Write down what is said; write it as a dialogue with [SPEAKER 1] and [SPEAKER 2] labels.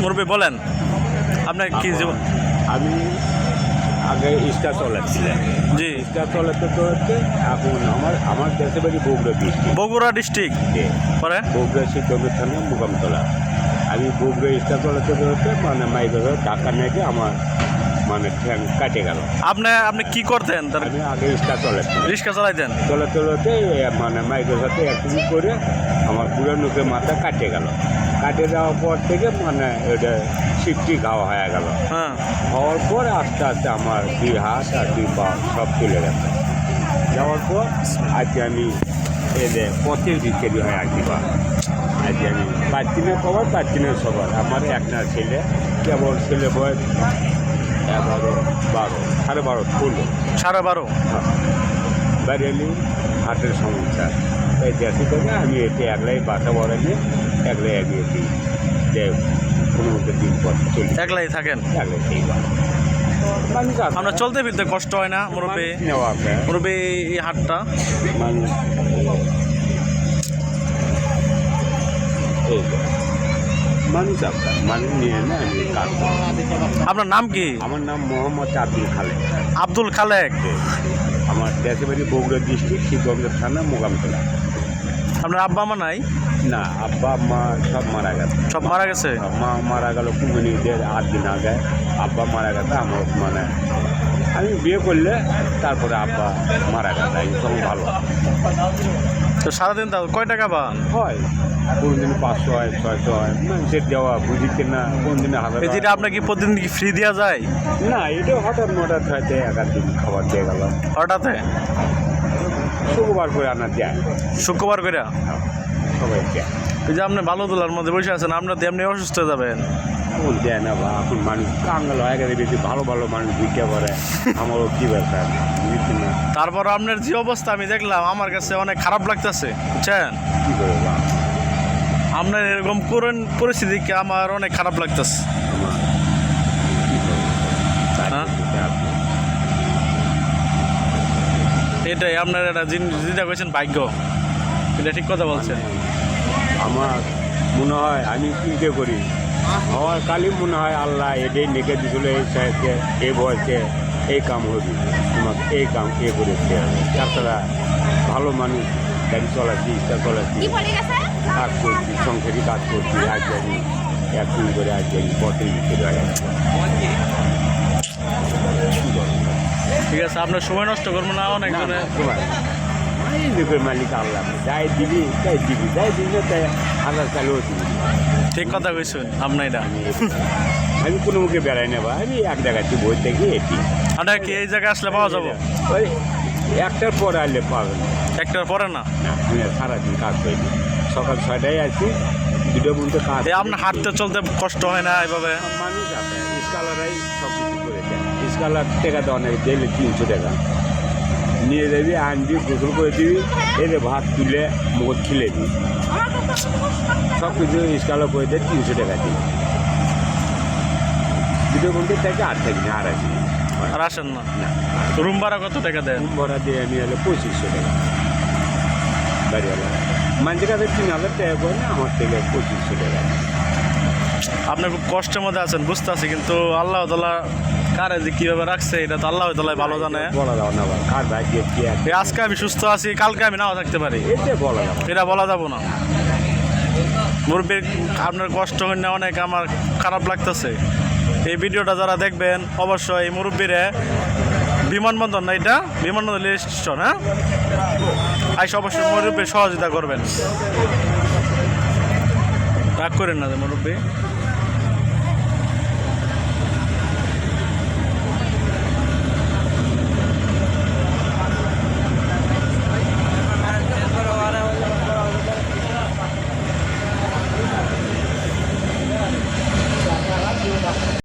[SPEAKER 1] মুরব্বী বলেন আপনার কি জীবন?
[SPEAKER 2] আমি আগে ইস্টার চলাচ্ছিলাম
[SPEAKER 1] জি।
[SPEAKER 2] চলে চলাতে চলাতে এখন আমার আমার দেশে বাড়ি বগুড়া ডিস্ট্রিক্ট
[SPEAKER 1] বগুড়া ডিস্ট্রিক্ট পরে?
[SPEAKER 2] বগুড়া শিক্ষকের থানা মোকামতলা। আমি বগুড়া ইস্টার চলাতে চলাতে মানে মাইক ঢাকা নাকি আমার মানে ট্রেন কাটে গেল।
[SPEAKER 1] আপনি আপনি কি করতেন? তার
[SPEAKER 2] আমি আগে স্টার চালাচ্ছি
[SPEAKER 1] রিক্সা চালাইতেন?
[SPEAKER 2] চলে চলাতে মানে মাইকের সাথে একটু করে আমার বুড়ো নুকে মাথা কাটে গেল। কাটে যাওয়ার পর থেকে মানে এটা সিটটি খাওয়া হয়ে গেল।
[SPEAKER 1] হ্যাঁ।
[SPEAKER 2] হওয়ার পর আস্তে আস্তে আমার দুই হাত আর দুই পা সব চলে গেছে। যাওয়ার পর আজকে আমি এদের পথের বিক্রি হয় আজকে বা। আজকে আমি পাঁচ দিনের খবর পাঁচ দিনের সবার আমার একটা ছেলে কেবল ছেলে বয়স এগারো বারো সাড়ে বারো ষোলো।
[SPEAKER 1] সাড়ে বারো?
[SPEAKER 2] বাড়ি হাটের সমস্যা তাই দেশে থেকে আমি এতে একলাই বাসা বড় নিয়ে একলাই এগিয়ে দিই যে কোনো মতো দিন পর চলি।
[SPEAKER 1] একলাই থাকেন?
[SPEAKER 2] একলাই সেই
[SPEAKER 1] আমরা চলতে ফিরতে কষ্ট হয় না মুরব্বী? মুরব্বী এই হাটটা?
[SPEAKER 2] মানুষ। এই। মানুষ আপনার মানুষ নিয়ে না আমি কাজ করি।
[SPEAKER 1] আপনার নাম কি?
[SPEAKER 2] আমার নাম মোহাম্মদ আব্দুল খালেদ
[SPEAKER 1] আব্দুল খালেক।
[SPEAKER 2] আমার দেশে বাড়ি বগুড়া ডিস্ট্রিক্ট শিবগঞ্জ থানা মোগামতলা।
[SPEAKER 1] আপনার আব্বা মা নাই?
[SPEAKER 2] না আব্বা মা সব মারা গেছে।
[SPEAKER 1] সব মারা গেছে?
[SPEAKER 2] মা মারা গেল কুমিনি দেড় আট দিন আগে। আব্বা মারা গেছে আমার মানে আমি বিয়ে করলে তারপরে আব্বা মারা গেছে আমি তখন ভালো।
[SPEAKER 1] তো সারাদিন তাও কয় টাকা পান?
[SPEAKER 2] হয়। কোন দিন পাঁচশো হয় ছয়শো হয়। মানুষের দেওয়া বুঝিতে না কোন দিনে হাজার
[SPEAKER 1] এই যেটা আপনাকে কি প্রতিদিন কি ফ্রি দেওয়া যায়?
[SPEAKER 2] না এটা হঠাৎ হঠাৎ হয়তো এক আধ দিন খাবার দিয়ে গেল।
[SPEAKER 1] হঠাৎ
[SPEAKER 2] শুক্রবার করে আনা দেয়
[SPEAKER 1] শুক্রবার করে?
[SPEAKER 2] সবাই দেয়।
[SPEAKER 1] এই যে আপনি ভালো তোলার মধ্যে বসে আছেন আপনার তো এমনি অসুস্থ হয়ে যাবেন।
[SPEAKER 2] কোন দেয় না বা এখন মানুষ কাঙ্গাল হয়ে গেছে বেশি ভালো ভালো মানুষ ভিক্ষা করে আমারও কী ব্যাপার? বুঝছি না
[SPEAKER 1] তারপর আপনার যে অবস্থা, আমি দেখলাম আমার কাছে অনেক খারাপ লাগতেছে, বুঝছেন? আপনার এরকম করুন পরিস্থিতিকে আমার অনেক খারাপ লাগতেছে। হ্যাঁ? এটাই আপনার এটা যেটা কইছেন ভাগ্য। এটা ঠিক কথা বলছেন।
[SPEAKER 2] আমার মনে হয় আমি চিন্তা করি? আমার কালি মনে হয় আল্লাহ এটাই নেকে দিছিল, এই সাইডে এই বয়সে। এই কাম হবে তোমাকে এই কাম এ করেছে তাছাড়া ভালো মানুষ গাড়ি চলাচ্ছি ইচ্ছা চলাচ্ছি কাজ করছি সংসারী কাজ করছি আজ জানি এক দিন করে আজ জানি পথে বিক্রি
[SPEAKER 1] ঠিক আছে আপনার সময় নষ্ট করব না অনেক
[SPEAKER 2] এই লোকের মালিক আল্লাহ যাই দিবি তাই দিবি যাই দিবি না তাই আল্লাহ দিবি।
[SPEAKER 1] ঠিক কথা কইছেন আপনার এটা
[SPEAKER 2] আমি কোনো মুখে বেড়াই না বা আমি এক জায়গাতে বই থেকে এটি।
[SPEAKER 1] আপনার কি এই জায়গায় আসলে পাওয়া যাব?
[SPEAKER 2] ওই একটার পর আসলে পাবেন
[SPEAKER 1] একটার পরে না?
[SPEAKER 2] আমি সারাদিন কাজ করি সকাল ছয়টায় আছি দুটো পর্যন্ত কাজ
[SPEAKER 1] আপনার হাঁটতে চলতে কষ্ট হয় না এভাবে
[SPEAKER 2] মানুষ আছে স্কলারাই সব কিছু করে দেয়। স্কলার টাকা দেওয়া নেই দিলে তিনশো টাকা। নিয়ে যাবি আনবি গোসল করে দিবি এদের ভাত তুলে মুখ খিলে দিবি। সব কিছু স্কলার করে দেয় তিনশো টাকা দিবি দুটো পর্যন্ত থেকে আর থাকি না আর আসি
[SPEAKER 1] আর আসেন না? রুম ভাড়া কত টাকা দেন?
[SPEAKER 2] রুম ভাড়া দিয়ে আমি হলো পঁচিশশো টাকা। বাড়িওয়ালা। মানুষের কাছে তিন হাজার টাকা করে না আমার থেকে পঁচিশশো টাকা।
[SPEAKER 1] আপনি খুব কষ্টের মধ্যে আছেন বুঝতে আছি কিন্তু আল্লাহ তালা কারে যে কীভাবে রাখছে এটা তো আল্লাহ তালাই ভালো জানে।
[SPEAKER 2] বলা যাও না কার ভাগ্যে কি আছে।
[SPEAKER 1] আজকে আমি সুস্থ আছি কালকে আমি নাও থাকতে পারি।
[SPEAKER 2] এতে বলা যাবে
[SPEAKER 1] এটা বলা যাব না। মুরব্বীর আপনার কষ্ট হয় না অনেক আমার খারাপ লাগতেছে। এই ভিডিওটা যারা দেখবেন, অবশ্যই এই মুরব্বীরে বিমানবন্দর না এটা? বিমানবন্দর স্টেশন হ্যাঁ? আইস অবশ্যই মুরব্বীর সহযোগিতা করবেন। রাগ করেন না মুরব্বী।